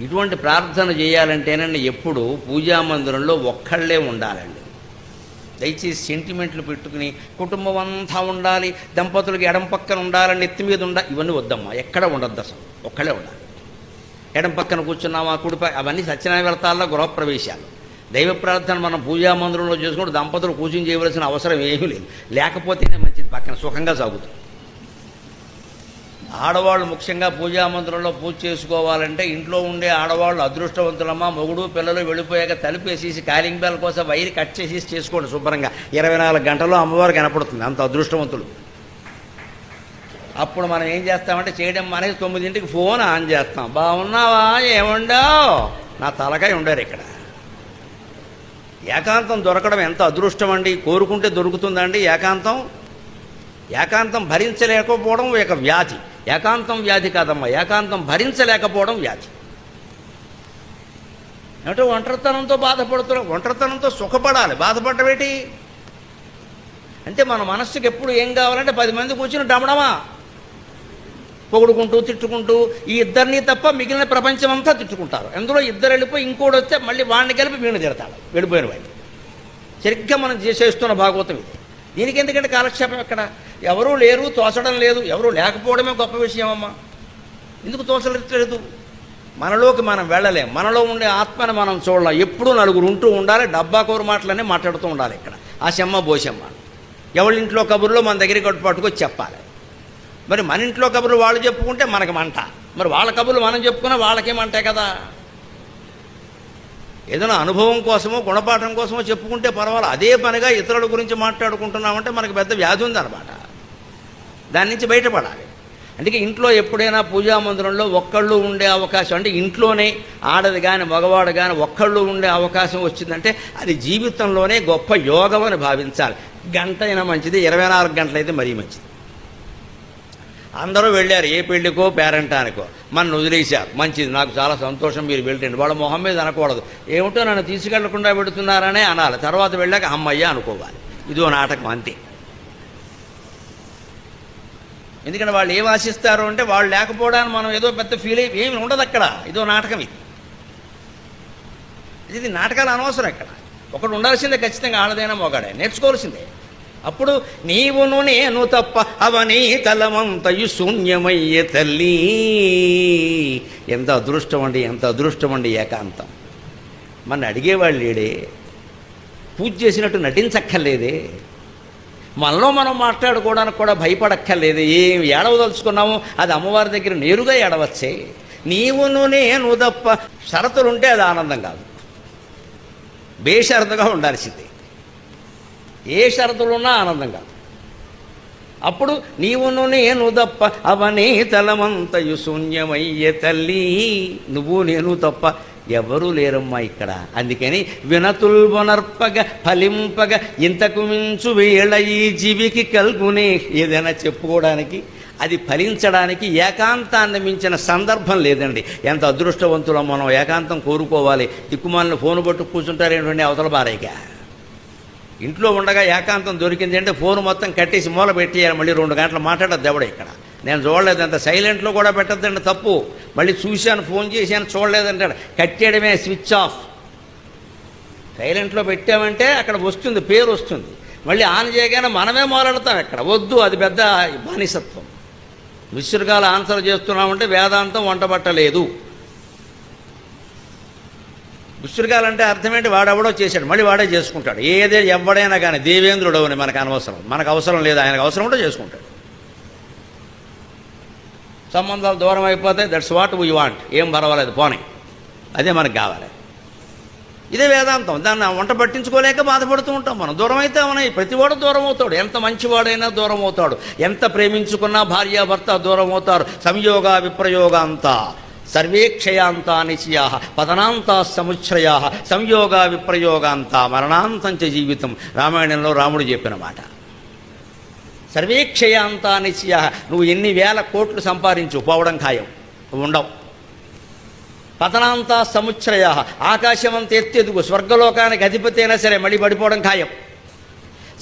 ఇటువంటి ప్రార్థన చేయాలంటేనండి ఎప్పుడు పూజా మందిరంలో ఒక్కళ్ళే ఉండాలండి. దయచేసి సెంటిమెంట్లు పెట్టుకుని కుటుంబం అంతా ఉండాలి దంపతులకి ఎడం పక్కన ఉండాలని ఎత్తి మీద ఉండాలి ఇవన్నీ వద్దమ్మా. ఎక్కడ ఉండద్దు అసలు. ఒక్కళ్ళే ఉండాలి. ఎడం పక్కన కూర్చున్నామా కుడిపై అవన్నీ సత్యనారాయణ వ్రతాల్లో గృహప్రవేశాలు. దైవ ప్రార్థన మనం పూజా మందిరంలో చేసుకుంటూ దంపతులు పూజలు చేయవలసిన అవసరం ఏమీ లేదు. లేకపోతేనే మంచిది. పక్కన సుఖంగా సాగుతుంది. ఆడవాళ్ళు ముఖ్యంగా పూజామందిరంలో పూజ చేసుకోవాలంటే ఇంట్లో ఉండే ఆడవాళ్ళు అదృష్టవంతులమ్మా మొగుడు పిల్లలు వెళ్ళిపోయాక తలుపేసేసి కాలింగ్ బెల్ కోసం వైర్ కట్ చేసేసి చేసుకోండి శుభ్రంగా. ఇరవై నాలుగు గంటల్లో అమ్మవారు కనపడుతుంది అంత అదృష్టవంతులు. అప్పుడు మనం ఏం చేస్తామంటే చేయడం మనకి తొమ్మిదింటికి ఫోన్ ఆన్ చేస్తాం. బాగున్నావా ఏముండవు? నా తలకాయ ఉండారు ఇక్కడ. ఏకాంతం దొరకడం ఎంత అదృష్టం అండి కోరుకుంటే దొరుకుతుందండి ఏకాంతం. ఏకాంతం భరించలేకపోవడం ఒక వ్యాధి. ఏకాంతం వ్యాధి కాదమ్మా. ఏకాంతం భరించలేకపోవడం వ్యాధి. అంటే ఒంటరితనంతో బాధపడుతున్నాం. ఒంటరితనంతో సుఖపడాలి. బాధపడమేటి అంటే మన మనస్సుకి ఎప్పుడు ఏం కావాలంటే పది మంది కూర్చుని డమడమా పొగుడుకుంటూ తిట్టుకుంటూ ఈ ఇద్దరిని తప్ప మిగిలిన ప్రపంచం అంతా తిట్టుకుంటారు. అందులో ఇద్దరు వెళ్ళిపోయి ఇంకోటి వస్తే మళ్ళీ వాడిని కలిపి వీడిని తిడతాడు వెళ్ళిపోయిన వాడిని. సరిగ్గా మనం చేసేస్తున్న భాగవతం ఇది. దీనికి ఎందుకంటే కాలక్షేపం ఎక్కడ? ఎవరూ లేరు తోచడం లేదు. ఎవరూ లేకపోవడమే గొప్ప విషయం అమ్మా ఎందుకు తోచలేదు? మనలోకి మనం వెళ్ళలేం. మనలో ఉండే ఆత్మని మనం చూడలేం. ఎప్పుడూ నలుగురు ఉంటూ ఉండాలి డబ్బా కూర మాటలనే మాట్లాడుతూ ఉండాలి ఇక్కడ. ఆ శమ్మ బోసెమ్మ ఎవరింట్లో కబుర్లో మన దగ్గరికి కొట్టు పట్టుకొచ్చి చెప్పాలి. మరి మన ఇంట్లో కబుర్లు వాళ్ళు చెప్పుకుంటే మనకి మంట. మరి వాళ్ళ కబుర్లు మనం చెప్పుకున్నా వాళ్ళకేమంటే కదా? ఏదైనా అనుభవం కోసమో గుణపాఠం కోసమో చెప్పుకుంటే పర్వాలేదు అదే పనిగా ఇతరుల గురించి మాట్లాడుకుంటున్నామంటే మనకు పెద్ద వ్యాధి ఉందన్నమాట. దాని నుంచి బయటపడాలి. అందుకే ఇంట్లో ఎప్పుడైనా పూజా మందిరంలో ఒక్కళ్ళు ఉండే అవకాశం అంటే ఇంట్లోనే ఆడది కానీ మగవాడు కానీ ఒక్కళ్ళు ఉండే అవకాశం వచ్చిందంటే అది జీవితంలోనే గొప్ప యోగం అని భావించాలి. గంట అయినా మంచిది ఇరవై నాలుగు గంటలైతే మరీ మంచిది. అందరూ వెళ్ళారు ఏ పెళ్ళికో పేరంటానికో. మన వదిలేశారు. మంచిది నాకు చాలా సంతోషం మీరు వెళ్ళండి వాళ్ళ మొహం మీద అనకూడదు. ఏమిటో నన్ను తీసుకెళ్ళకుండా పెడుతున్నారనే అనాలి. తర్వాత వెళ్ళాక అమ్మయ్య అనుకోవాలి. ఇదో నాటకం అంతే. ఎందుకంటే వాళ్ళు ఏం ఆశిస్తారు అంటే వాళ్ళు లేకపోవడానికి మనం ఏదో పెద్ద ఫీల్ అయ్యి ఏమి ఉండదు అక్కడ. ఇదో నాటకం ఇది. ఇది నాటకాలు అనవసరం ఇక్కడ. ఒకడు ఉండాల్సిందే ఖచ్చితంగా ఆడదైనా మొగాడే. నేర్చుకోవాల్సిందే. అప్పుడు నీవును నేను తప్ప అవనీ తలమంతయు శూన్యమయ్యే తల్లి. ఎంత అదృష్టం అండి ఎంత అదృష్టం అండి ఏకాంతం. మన అడిగేవాళ్ళు లేడే పూజ చేసినట్టు నటించక్కర్లేదే. మనలో మనం మాట్లాడుకోవడానికి కూడా భయపడక్కర్లేదు. ఏం ఏడవదలుచుకున్నాము అది అమ్మవారి దగ్గర నేరుగా ఏడవచ్చే. నీవును నేను తప్ప షరతులుంటే అది ఆనందం కాదు. బేషరతుగా ఉండాల్సిందే. ఏ షరతులున్నా ఆనందం కాదు. అప్పుడు నీవును నేను తప్ప అవనే తలమంతయు శూన్యమయ్యే తల్లి నువ్వు నేను తప్ప ఎవరూ లేరమ్మా ఇక్కడ. అందుకని వినతుల్వనర్పగ ఫలింపగ ఇంతకు మించు వేళ ఈ జీవికి కల్గునే ఏదైనా చెప్పుకోవడానికి అది ఫలించడానికి ఏకాంతాన్ని మించిన సందర్భం లేదండి. ఎంత అదృష్టవంతులం మనం ఏకాంతం కోరుకోవాలి. దిక్కుమాలను ఫోన్ పట్టు కూర్చుంటారేంటండి అవతల బారేగా ఇంట్లో ఉండగా ఏకాంతం దొరికింది అంటే ఫోన్ మొత్తం కట్టేసి మూల పెట్టేయాలి మళ్ళీ రెండు గంటలు మాట్లాడద్దు ఎవడ ఇక్కడ. నేను చూడలేదు అంత సైలెంట్లో కూడా పెట్టద్దండి తప్పు. మళ్ళీ చూశాను ఫోన్ చేశాను చూడలేదంటాడు. కట్టేయడమే స్విచ్ ఆఫ్. సైలెంట్లో పెట్టామంటే అక్కడ వస్తుంది పేరు వస్తుంది. మళ్ళీ ఆన్ చేయగానే మనమే మొదలెడతాం ఇక్కడ వద్దు అది పెద్ద బానిసత్వం. విసురుగాల ఆన్సర్ చేస్తున్నామంటే వేదాంతం వంటబట్టలేదు విసురుగాలంటే అర్థమేంటి వాడెవడో చేశాడు. మళ్ళీ వాడే చేసుకుంటాడు. ఏదే ఎవడైనా కానీ దేవేంద్రుడు అని మనకు అనవసరం. మనకు అవసరం లేదు. ఆయనకు అవసరం ఉంటే చేసుకుంటాడు. సంబంధాలు దూరం అయిపోతే దట్స్ వాట్ వీ వాంట్ ఏం పర్వాలేదు. పోనీ. అదే మనకు కావాలి. ఇదే వేదాంతం. దాన్ని వంట పట్టించుకోలేక బాధపడుతూ ఉంటాం మనం. దూరం అయితే అవునాయి ప్రతివాడు దూరం అవుతాడు. ఎంత మంచివాడైనా దూరం అవుతాడు. ఎంత ప్రేమించుకున్నా భార్యాభర్త దూరం అవుతారు. సంయోగ విప్రయోగ అంతా సర్వే క్షయాంతా పతనాంతా సముచ్ఛయా సంయోగ విప్రయోగాంత మరణాంతంచ జీవితం. రామాయణంలో రాముడు చెప్పిన మాట. సర్వే క్షయాంతా నువ్వు ఎన్ని వేల కోట్లు సంపాదించు పోవడం ఖాయం. నువ్వు ఉండవు. పతనాంతా సముచ్ఛయ ఆకాశమంత ఎత్తెదుగు స్వర్గలోకానికి అధిపతి అయినా సరే మళ్ళీ పడిపోవడం ఖాయం.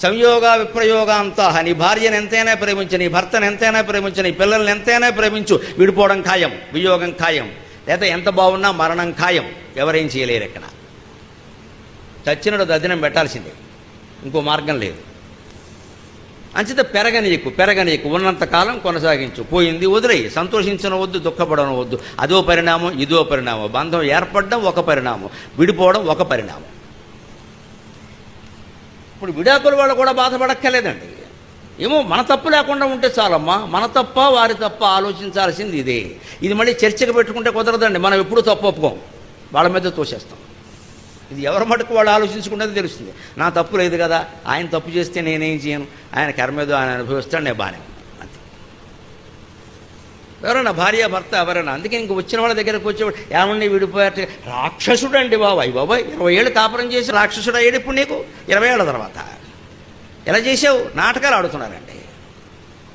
సంయోగ విప్రయోగాంతా. నీ భార్యను ఎంతైనా ప్రేమించు నీ భర్తను ఎంతైనా ప్రేమించు నీ పిల్లల్ని ఎంతైనా ప్రేమించు విడిపోవడం ఖాయం వియోగం ఖాయం. లేదా ఎంత బాగున్నా మరణం ఖాయం. ఎవరేం చేయలేరు ఇక్కడ చచ్చినడు దదినం పెట్టాల్సిందే. ఇంకో మార్గం లేదు. అంచిత పెరగనీయకు పెరగనీయకు ఉన్నంతకాలం కొనసాగించు. పోయింది వదిలేయి. సంతోషించనవద్దు వద్దు వద్దు. అదో పరిణామం ఇదో పరిణామం. బంధం ఏర్పడడం ఒక పరిణామం. విడిపోవడం ఒక పరిణామం. ఇప్పుడు విడాకుల వాళ్ళు కూడా బాధపడక్కర్లేదండి. ఏమో మన తప్పు లేకుండా ఉంటే చాలమ్మా మన తప్ప వారి తప్ప ఆలోచించాల్సింది ఇదే. ఇది మళ్ళీ చర్చకు పెట్టుకుంటే కుదరదండి మనం ఎప్పుడూ తప్పు ఒప్పుకోం. వాళ్ళ మీద తోసేస్తాం. ఇది ఎవరి మటుకు వాళ్ళు ఆలోచించుకుంటే తెలుస్తుంది. నా తప్పు లేదు కదా ఆయన తప్పు చేస్తే నేనేం చేయను? ఆయన కర్మ మీద ఆయన అనుభవిస్తాడు నేను బాగానే ఎవరన్నా భార్య భర్త ఎవరన్నా? అందుకే ఇంక వచ్చిన వాళ్ళ దగ్గరకు వచ్చేవాడు ఏమన్నా విడిపోయారు? రాక్షసుడు అండి బాబాయ్ బాబాయ్. ఇరవై ఏళ్ళు కాపురం చేసి రాక్షసుడు అయ్యాడు ఇప్పుడు నీకు. ఇరవై ఏళ్ళ తర్వాత. ఎలా చేసావు నాటకాలు ఆడుతున్నారండి.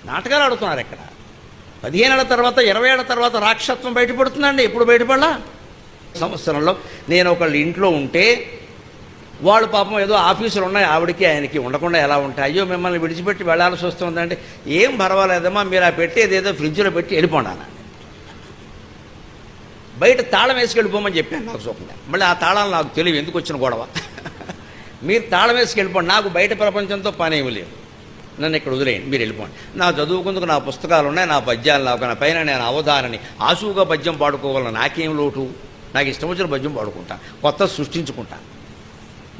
నాటకాలు ఆడుతున్నారు ఇక్కడ. పదిహేను ఏళ్ళ తర్వాత ఇరవై ఏళ్ళ తర్వాత రాక్షసత్వం బయటపడుతుందండి. ఎప్పుడు బయటపడలా? సంవత్సరంలో నేను ఒకళ్ళు ఇంట్లో ఉంటే వాళ్ళు పాపం ఏదో ఆఫీసులు ఉన్నాయి ఆవిడకి ఆయనకి ఉండకుండా ఎలా ఉంటాయి? అయ్యో మిమ్మల్ని విడిచిపెట్టి వెళ్ళాల్సి వస్తుందంటే ఏం పర్వాలేదమ్మా మీరు ఆ పెట్టేది ఏదో ఫ్రిడ్జ్లో పెట్టి వెళ్ళిపోండి బయట తాళం వేసుకెళ్ళిపోమని చెప్పాను నాకు చూపండి మళ్ళీ ఆ తాళాలు నాకు తెలియదు ఎందుకు వచ్చిన గొడవ? మీరు తాళం వేసుకెళ్ళిపోండి నాకు బయట ప్రపంచంతో పని ఏమి లేదు. నన్ను ఇక్కడ వదిలేయండి మీరు వెళ్ళిపోండి. నా చదువుకుందుకు నా పుస్తకాలు ఉన్నాయి నా పద్యాలు నాకు నా పైన నేను అవధానని ఆసుగా పద్యం పాడుకోవాలని నాకేం లోటు? నాకు ఇష్టం వచ్చిన పద్యం పాడుకుంటాను కొత్త సృష్టించుకుంటాను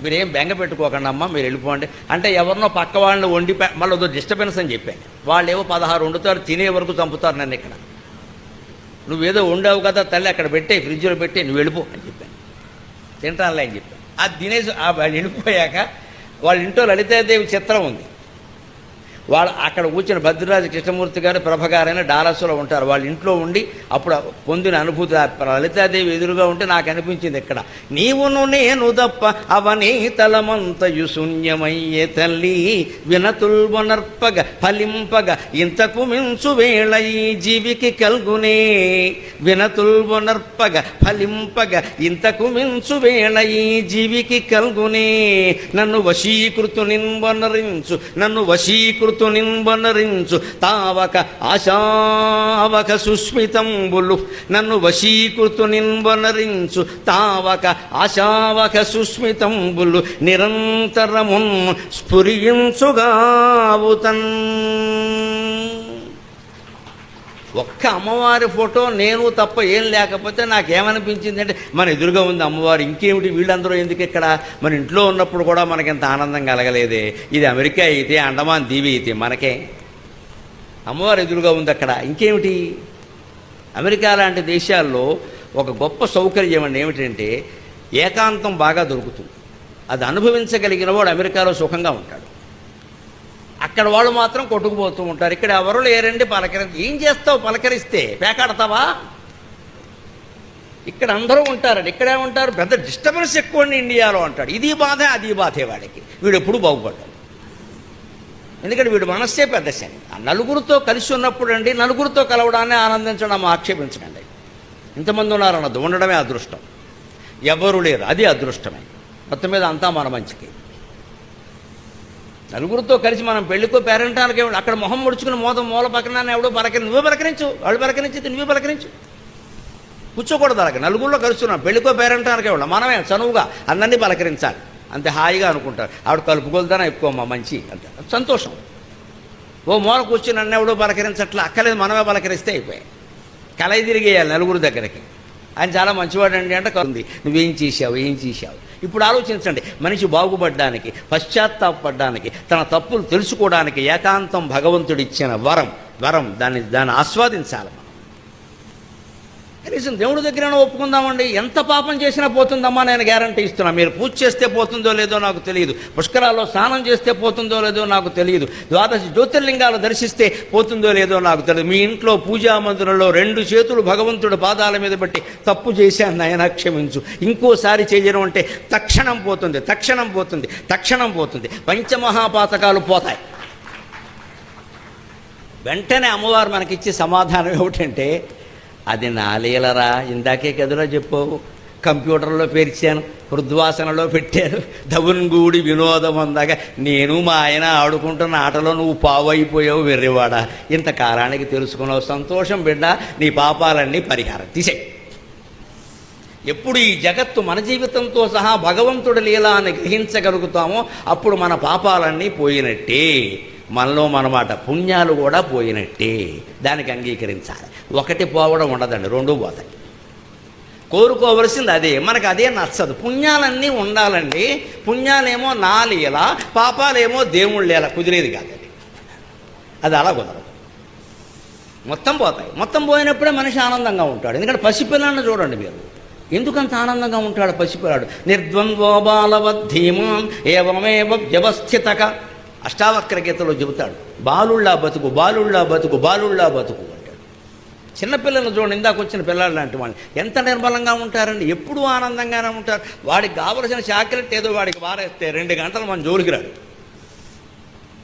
మీరేం బెంగ పెట్టుకోకండి అమ్మ మీరు వెళ్ళిపోండి. అంటే ఎవరినో పక్క వాళ్ళని వండి మళ్ళీ ఏదో డిస్టర్బెన్స్ అని చెప్పాను. వాళ్ళు ఏవో పదహారు వండుతారు తినే వరకు చంపుతారు నన్ను ఇక్కడ. నువ్వేదో వండావు కదా తల్లి అక్కడ పెట్టే ఫ్రిడ్జ్లో పెట్టే నువ్వు వెళ్ళిపో అని చెప్పాను. తింటానులే అని చెప్పాను. అది తినేసి ఆ వాళ్ళు వెళ్ళిపోయాక వాళ్ళ ఇంట్లో లలితాదేవి చిత్రం ఉంది. వాళ్ళు అక్కడ కూర్చుని భద్రరాజు కృష్ణమూర్తి గారు ప్రభ గారైన డాలస్లో ఉంటారు. వాళ్ళ ఇంట్లో ఉండి అప్పుడు పొందిన అనుభూతి లలితాదేవి ఎదురుగా ఉంటే నాకు అనిపించింది ఇక్కడ. నీవును నేను తప్ప అవనీ తలమంతయు శూన్యమయ్యే తల్లి వినతుల్వనర్పగ ఫలింపగ ఇంతకు మించు వేళ ఈ జీవికి కల్గునే. వినతుల్వనర్పగ ఫలింపగ ఇంతకు మించు వేళ ఈ జీవికి కల్గునే. నన్ను వశీకృతు నింబనరించు నన్ను వశీకృతు నింబనరించు. తావక ఆశావక సుస్మితంబులు. నన్ను వశీకృతు నింబనరించు. తావక ఆశావక సుస్మితంబులు. నిరంతరమున్ స్ఫురించుగావుతన్. ఒక్క అమ్మవారి ఫోటో నేను తప్ప ఏం లేకపోతే నాకేమనిపించింది అంటే మన ఎదురుగా ఉంది అమ్మవారు ఇంకేమిటి? వీళ్ళందరూ ఎందుకు ఇక్కడ? మన ఇంట్లో ఉన్నప్పుడు కూడా మనకి ఇంత ఆనందం కలగలేదే. ఇది అమెరికా అయితే అండమాన్ దీవి అయితే మనకే. అమ్మవారు ఎదురుగా ఉంది అక్కడ. ఇంకేమిటి? అమెరికా లాంటి దేశాల్లో ఒక గొప్ప సౌకర్యం అండి ఏమిటంటే ఏకాంతం బాగా దొరుకుతుంది. అది అనుభవించగలిగిన వాడు అమెరికాలో సుఖంగా ఉంటాడు. అక్కడ వాళ్ళు మాత్రం కొట్టుకుపోతూ ఉంటారు. ఇక్కడ ఎవరు లేరండి పలకరి ఏం చేస్తావు పలకరిస్తే? పేకాడతావా? ఇక్కడ అందరూ ఉంటారండి. ఇక్కడే ఉంటారు. పెద్ద డిస్టర్బెన్స్ ఎక్కువ అండి ఇండియాలో అంటాడు. ఇది బాధ అది బాధే వాడికి. వీడు ఎప్పుడు బాగుపడ్డాడు. ఎందుకంటే వీడు మనస్సే పెద్ద శని. ఆ నలుగురితో కలిసి ఉన్నప్పుడు అండి నలుగురితో కలవడాన్ని ఆనందించడం ఆక్షేపించకండి. ఇంతమంది ఉన్నారన్నది ఉండడమే అదృష్టం. ఎవరు లేరు అది అదృష్టమే. మొత్తం మీద అంతా మన మంచికి. నలుగురితో కలిసి మనం పెళ్ళికో పేరెంటానికి అక్కడ మొహం ముడుచుకుని మోతం మూల పక్కన ఎవడో పలకరి నువ్వే పలకరించు. వాళ్ళు పలకరించి నువ్వే పలకరించు. కూర్చోకూడదు అలాగే నలుగురిలో కలుస్తున్నాం. పెళ్ళికో పేరెంటానికి ఎవడ మనమే చనువుగా అందరినీ పలకరించాలి. అంతే హాయిగా అనుకుంటారు. ఆవిడ కలుపుకొలుతానా ఎక్కువమ్మా మంచి అంటే సంతోషం. ఓ మూల కూర్చుని నన్ను ఎవడో పలకరించట్లా అక్కలేదు మనమే పలకరిస్తే అయిపోయాయి. కలయి తిరిగేయాలి నలుగురు దగ్గరికి. ఆయన చాలా మంచివాడు అండి అంటే కలుంది నువ్వేం చేశావు? ఏం చేశావు? ఇప్పుడు ఆలోచించండి. మనిషి బాగుపడడానికి పశ్చాత్తాపడడానికి తన తప్పులు తెలుసుకోవడానికి ఏకాంతం భగవంతుడిచ్చిన వరం వరం దాన్ని దాన్ని ఆస్వాదించాలి కనీసం దేవుడి దగ్గర ఒప్పుకుందామండి. ఎంత పాపం చేసినా పోతుందమ్మా నేను గ్యారంటీ ఇస్తున్నా. మీరు పూజ చేస్తే పోతుందో లేదో నాకు తెలియదు. పుష్కరాల్లో స్నానం చేస్తే పోతుందో లేదో నాకు తెలియదు. ద్వాదశ జ్యోతిర్లింగాలు దర్శిస్తే పోతుందో లేదో నాకు తెలియదు. మీ ఇంట్లో పూజా మందిరంలో రెండు చేతులు భగవంతుడి పాదాల మీద పెట్టి తప్పు చేశాను నాయన క్షమించు. ఇంకోసారి చేయడం అంటే తక్షణం పోతుంది తక్షణం పోతుంది తక్షణం పోతుంది. పంచమహాపాతకాలు పోతాయి. వెంటనే అమ్మవారు మనకిచ్చే సమాధానం ఏమిటంటే అది నా లీలరా ఇందాకే కదులో చెప్పావు. కంప్యూటర్లో పేర్చాను హృద్వాసనలో పెట్టాను దవున్గూడి వినోదం అందాక. నేను మా ఆయన ఆడుకుంటున్న ఆటలో నువ్వు పావు అయిపోయావు వెర్రివాడా. ఇంత కాలానికి తెలుసుకున్నావు. సంతోషం బిడ్డ నీ పాపాలన్నీ పరిహారం. తీసే ఎప్పుడు ఈ జగత్తు మన జీవితంతో సహా భగవంతుడి లీలా అని గ్రహించగలుగుతామో అప్పుడు మన పాపాలన్నీ పోయినట్టే. మనలో మనమాట. పుణ్యాలు కూడా పోయినట్టే. దానికి అంగీకరించాలి. ఒకటి పోవడం ఉండదండి రెండు పోతాయి. కోరుకోవలసింది అదే. మనకు అదే నచ్చదు. పుణ్యాలన్నీ ఉండాలండి. పుణ్యాలేమో నా లీల పాపాలేమో దేవుళ్ళు లీల కుదిరేది కాదండి. అది అలా కుదరదు. మొత్తం పోతాయి. మొత్తం పోయినప్పుడే మనిషి ఆనందంగా ఉంటాడు. ఎందుకంటే పసిపిల్లాన్ని చూడండి మీరు. ఎందుకంత ఆనందంగా ఉంటాడు పసిపిల్లాడు? నిర్ద్వంద్వో బాలవద్ధీమాం ఏవమేవ వ్యవస్థితక. అష్టావక్ర గీతలో చెబుతాడు బాలుళ్ళా బతుకు బాలుళ్ళా బతుకు బాలుళ్ళా బతుకు అంటాడు. చిన్నపిల్లలు చూడండి ఇందాక వచ్చిన పిల్లలు లాంటి వాళ్ళు ఎంత నిర్మలంగా ఉంటారండి ఎప్పుడూ ఆనందంగానే ఉంటారు. వాడికి కావలసిన చాక్లెట్ ఏదో వాడికి వారేస్తే రెండు గంటలు మన జోలికి రాడు.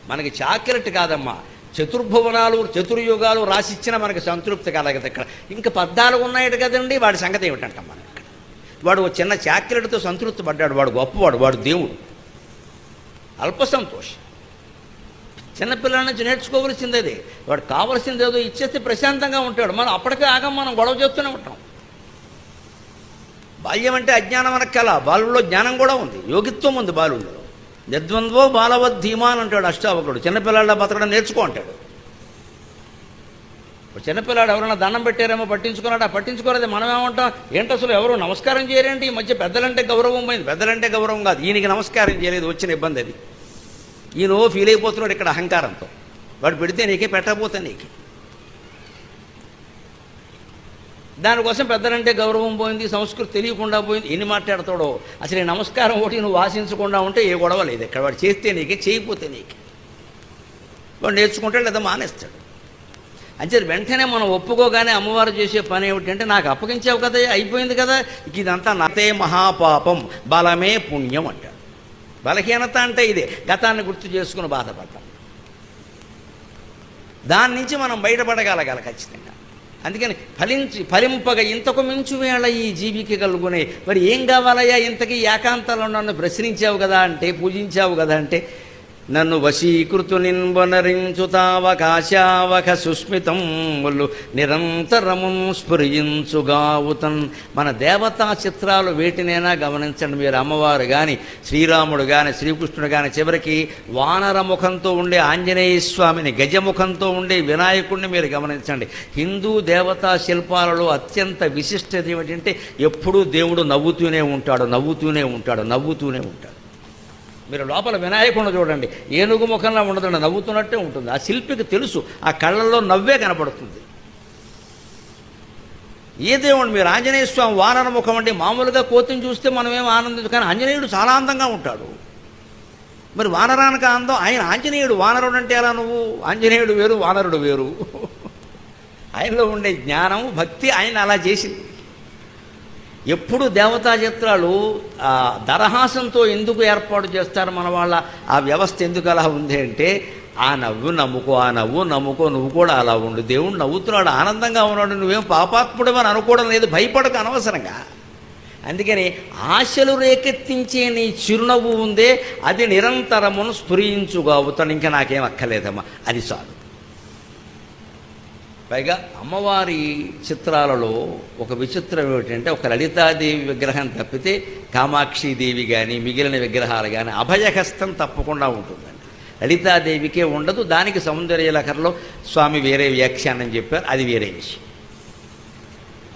మనకి చాక్లెట్ కాదమ్మా చతుర్భువనాలు చతుర్యుగాలు రాసిచ్చిన మనకి సంతృప్తి కలగదు ఇక్కడ. ఇంకా పద్నాలుగు ఉన్నాయట కదండి వాడి సంగతి ఏమిటంటాం మనం ఇక్కడ. వాడు చిన్న చాక్లెట్తో సంతృప్తి పడ్డాడు వాడు గొప్పవాడు వాడు దేవుడు. అల్ప సంతోషం. చిన్నపిల్లల నుంచి నేర్చుకోవలసింది అది వాడు కావలసింది ఏదో ఇచ్చేస్తే ప్రశాంతంగా ఉంటాడు. మనం అప్పటికే ఆగం మనం గొడవ చేస్తూనే ఉంటాం. బాల్యం అంటే అజ్ఞానం అనక కల బాలుల్లో జ్ఞానం కూడా ఉంది. యోగిత్వం ఉంది బాలుల్లో. నిర్ద్వంద్వో బాలవద్ ధీమాన్ అంటాడు అష్టావకుడు. చిన్నపిల్లాళ్ళ బతకడం నేర్చుకో అంటాడు. చిన్నపిల్లాడు ఎవరైనా దండం పెట్టారేమో పట్టించుకున్నాడా? పట్టించుకోలేదు. మనం ఏమంటాం ఏంటి అసలు ఎవరు నమస్కారం చేయరేంటి? ఈ మధ్య పెద్దలంటే గౌరవం పోయింది. పెద్దలంటే గౌరవం కాదు. ఈయనకి నమస్కారం చేయలేదు. వచ్చిన ఇబ్బంది అది. ఈయన ఫీల్ అయిపోతున్నాడు ఇక్కడ అహంకారంతో. వాడు పెడితే నీకే పెట్టకపోతే నీకే. దానికోసం పెద్దలంటే గౌరవం పోయింది సంస్కృతి తెలియకుండా పోయింది. ఎన్ని మాట్లాడతాడో? అసలు నమస్కారం ఒకటి నువ్వు వాసించకుండా ఉంటే ఏ గొడవ లేదు ఇక్కడ. వాడు చేస్తే నీకే చేయకపోతే నీకే. వాడు నేర్చుకుంటాడు లేదా మానేస్తాడు. అంటే వెంటనే మనం ఒప్పుకోగానే అమ్మవారు చేసే పని ఏమిటంటే నాకు అప్పగించావు కదా అయిపోయింది కదా ఇదంతా నతే మహాపాపం బలమే పుణ్యం అంటాడు. బలహీనత అంటే ఇదే. గతాన్ని గుర్తు చేసుకుని బాధపడటం దాని నుంచి మనం బయటపడగలగాలి ఖచ్చితంగా. అందుకని ఫలించి ఫలింపగా ఇంతకు మించు వేళ ఈ జీవికి కలుగునే. మరి ఏం కావాలయ్యా? ఇంతకీ ఏకాంతంలో నన్ను ప్రశ్నించావు కదా అంటే పూజించావు కదా అంటే నన్ను వశీకృతు నిన్వనరించుతావకాశావక సుస్మితములు నిరంతరము స్ఫురించుగావుతన్. మన దేవతా చిత్రాలు వేటినైనా గమనించండి మీరు అమ్మవారు కానీ శ్రీరాముడు కానీ శ్రీకృష్ణుడు కానీ చివరికి వానర ముఖంతో ఉండే ఆంజనేయ స్వామిని గజముఖంతో ఉండే వినాయకుడిని మీరు గమనించండి. హిందూ దేవతా శిల్పాలలో అత్యంత విశిష్టత ఏమిటంటే ఎప్పుడూ దేవుడు నవ్వుతూనే ఉంటాడు నవ్వుతూనే ఉంటాడు నవ్వుతూనే ఉంటాడు. మీరు లోపల వినాయకుడిని చూడండి. ఏనుగు ముఖంలో ఉండదండి నవ్వుతున్నట్టే ఉంటుంది. ఆ శిల్పికి తెలుసు ఆ కళ్ళల్లో నవ్వే కనపడుతుంది. ఏ దేవుడు మీరు ఆంజనేయ స్వామి వానర ముఖం అంటే మామూలుగా కోతిని చూస్తే మనం ఏం ఆనందించు కానీ ఆంజనేయుడు చాలా అందంగా ఉంటాడు. మరి వానరానికి అందం ఆయన ఆంజనేయుడు వానరుడు అంటే ఎలా నువ్వు? ఆంజనేయుడు వేరు వానరుడు వేరు. ఆయనలో ఉండే జ్ఞానం భక్తి ఆయన అలా చేసింది. ఎప్పుడు దేవతా చిత్రాలు దరహాసంతో ఎందుకు ఏర్పాటు చేస్తారు మన వాళ్ళ ఆ వ్యవస్థ ఎందుకు అలా ఉంది అంటే ఆ నవ్వు నమ్ముకో ఆ నవ్వు నమ్ముకో నువ్వు కూడా అలా ఉండు. దేవుడు నవ్వుతున్నాడు ఆనందంగా ఉన్నాడు నువ్వేం పాపాత్ముడమని అనుకోవడం లేదు భయపడక అనవసరంగా. అందుకని ఆశలు రేకెత్తించే నీ చిరునవ్వు ఉందే అది నిరంతరమును స్ఫురించుగావుతాను ఇంకా నాకేం అక్కర్లేదమ్మా. అది చాలు. పైగా అమ్మవారి చిత్రాలలో ఒక విచిత్రం ఏమిటంటే ఒక లలితాదేవి విగ్రహం తప్పితే కామాక్షిదేవి కానీ మిగిలిన విగ్రహాలు కానీ అభయహస్తం తప్పకుండా ఉంటుందండి. లలితాదేవికే ఉండదు దానికి సౌందర్యలకరలో స్వామి వేరే వ్యాఖ్యానం చెప్పారు అది వేరే విషయం.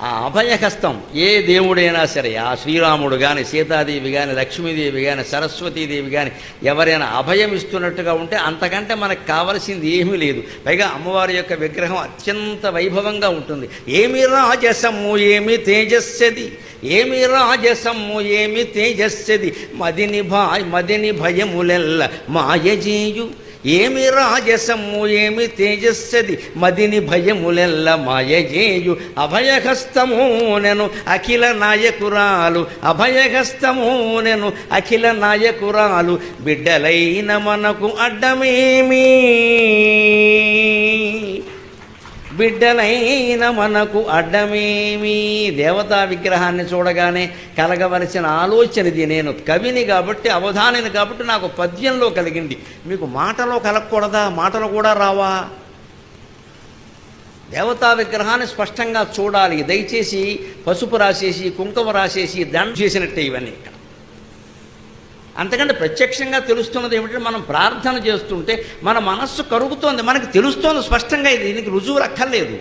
ఆ అభయహస్తం. ఏ దేవుడైనా సరే ఆ శ్రీరాముడు కానీ సీతాదేవి కానీ లక్ష్మీదేవి కానీ సరస్వతీదేవి కానీ ఎవరైనా అభయం ఇస్తున్నట్టుగా ఉంటే అంతకంటే మనకు కావలసింది ఏమీ లేదు. పైగా అమ్మవారి యొక్క విగ్రహం అత్యంత వైభవంగా ఉంటుంది. ఏమి రాజసము ఏమి తేజస్సది. ఏమి రాజసము ఏమి తేజస్సది. మదిని భా మదిని భయములెల్ల మాయజేయు. ఏమి రాజసము ఏమి తేజస్సది? మదిని భయములెల్ల మాయజేయు అభయహస్తమూనెను అఖిల నాయకురాలు. అభయహస్తమూనెను అఖిల నాయకురాలు. బిడ్డలైన మనకు అడ్డమేమీ? బిడ్డలైన మనకు అడ్డమేమి? దేవతా విగ్రహాన్ని చూడగానే కలగవలసిన ఆలోచన ఇది. నేను కవిని కాబట్టి అవధానిని కాబట్టి నాకు పద్యంలో కలిగింది. మీకు మాటలో కలగకూడదా? మాటలు కూడా రావా? దేవతా విగ్రహాన్ని స్పష్టంగా చూడాలి. దయచేసి పసుపు రాసేసి కుంకుమ రాసేసి దండ చేసినట్టే ఇవన్నీ అంతకంటే ప్రత్యక్షంగా తెలుస్తున్నది ఏమిటంటే మనం ప్రార్థన చేస్తుంటే మన మనస్సు కరుగుతోంది మనకి తెలుస్తోంది స్పష్టంగా ఇది నీకు రుజువు రక్కర్లేదు.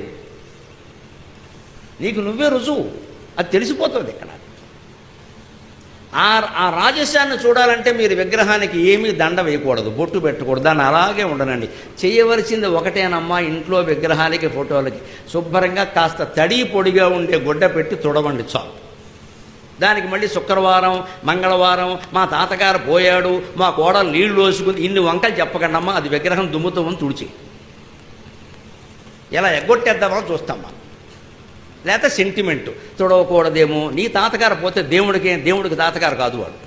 నీకు నువ్వే రుజువు అది తెలిసిపోతుంది ఇక్కడ. ఆ ఆ రాజస్యాన్ని చూడాలంటే మీరు విగ్రహానికి ఏమీ దండ వేయకూడదు బొట్టు పెట్టకూడదు దాన్ని అలాగే ఉండనండి. చేయవలసింది ఒకటేనమ్మా ఇంట్లో విగ్రహానికి ఫోటోలకి. శుభ్రంగా కాస్త తడి పొడిగా ఉండే గుడ్డ పెట్టి తుడవండి చాలు. దానికి మళ్ళీ శుక్రవారం మంగళవారం మా తాతగారు పోయాడు మా కోడలు నీళ్ళు లోసుకుంది. ఇన్ని వంకలు చెప్పకండమ్మా అది విగ్రహం దుమ్ముతో తుడిచి. ఎలా ఎగ్గొట్టేద్దామని చూస్తాం మనం లేకపోతే సెంటిమెంట్ చూడకూడదేమో. నీ తాతగారు పోతే దేవుడికి దేవుడికి తాతగారు కాదు వాడు.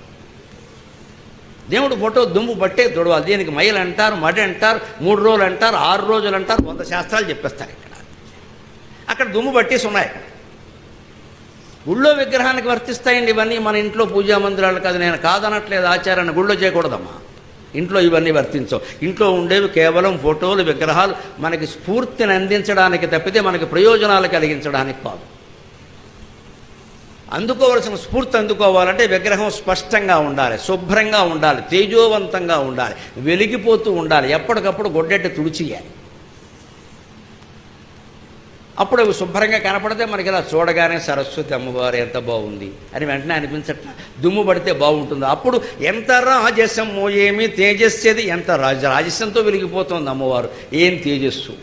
దేవుడు ఫోటో దుమ్ము పట్టే తుడవాలి. దీనికి మైలు అంటారు మడి అంటారు మూడు రోజులు అంటారు ఆరు రోజులు అంటారు వంద శాస్త్రాలు చెప్పేస్తారు ఇక్కడ. అక్కడ దుమ్ము పట్టేసి ఉన్నాయి. గుళ్ళో విగ్రహానికి వర్తిస్తాయండి ఇవన్నీ మన ఇంట్లో పూజా మందిరాలు కాదు. నేను కాదనట్లేదు ఆచారాన్ని గుళ్ళో చేయకూడదమ్మా. ఇంట్లో ఇవన్నీ వర్తించవు. ఇంట్లో ఉండేవి కేవలం ఫోటోలు విగ్రహాలు మనకి స్ఫూర్తిని అందించడానికి తప్పితే మనకి ప్రయోజనాలు కలిగించడానికి కాదు. అందుకోవలసిన స్ఫూర్తి అందుకోవాలంటే విగ్రహం స్పష్టంగా ఉండాలి శుభ్రంగా ఉండాలి తేజోవంతంగా ఉండాలి వెలిగిపోతూ ఉండాలి ఎప్పటికప్పుడు గొడ్డెట్టి తుడిచియాలి. అప్పుడు అవి శుభ్రంగా కనపడితే మనకి ఇలా చూడగానే సరస్వతి అమ్మవారు ఎంత బాగుంది అని వెంటనే అనిపించట్ల దుమ్ము పడితే బాగుంటుంది. అప్పుడు ఎంత రాజసము ఏమి తేజస్సేది ఎంత రాజ రాజస్యంతో వెలిగిపోతుంది అమ్మవారు. ఏం తేజస్సు?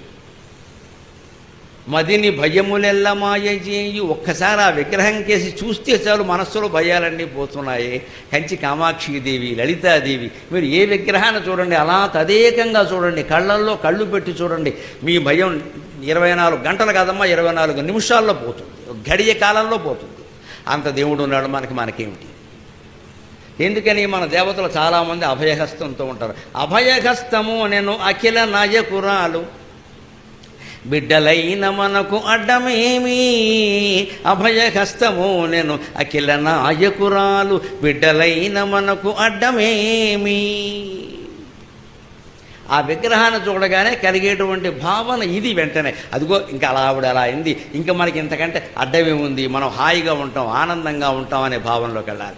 మదిని భయములెల్ల మాయ చేయి ఒక్కసారి ఆ విగ్రహం కేసి చూస్తే చాలు మనస్సులో భయాలన్నీ పోతున్నాయి. కంచి కామాక్షిదేవి లలితాదేవి మీరు ఏ విగ్రహాన్ని చూడండి అలా తదేకంగా చూడండి కళ్ళల్లో కళ్ళు పెట్టి చూడండి. మీ భయం ఇరవై నాలుగు గంటలు కాదమ్మా ఇరవై నాలుగు నిమిషాల్లో పోతుంది. గడియ కాలంలో పోతుంది. అంత దేవుడు ఉన్నాడు మనకి మనకేమిటి? ఎందుకని మన దేవతలు చాలామంది అభయహస్తంతో ఉంటారు. అభయహస్తము నేను అఖిల నాయకురాలు. బిడ్డలైన మనకు అడ్డమేమి? అభయహస్తము నేను అఖిల నాయకురాలు బిడ్డలైన మనకు అడ్డమేమి? ఆ విగ్రహాన్ని చూడగానే కలిగేటువంటి భావన ఇది వెంటనే. అదిగో ఇంకా అలా ఆవిడ అలా అయింది. ఇంకా మనకి ఇంతకంటే అడ్డమే ఉంది మనం హాయిగా ఉంటాం ఆనందంగా ఉంటాం అనే భావనలోకి వెళ్ళాలి.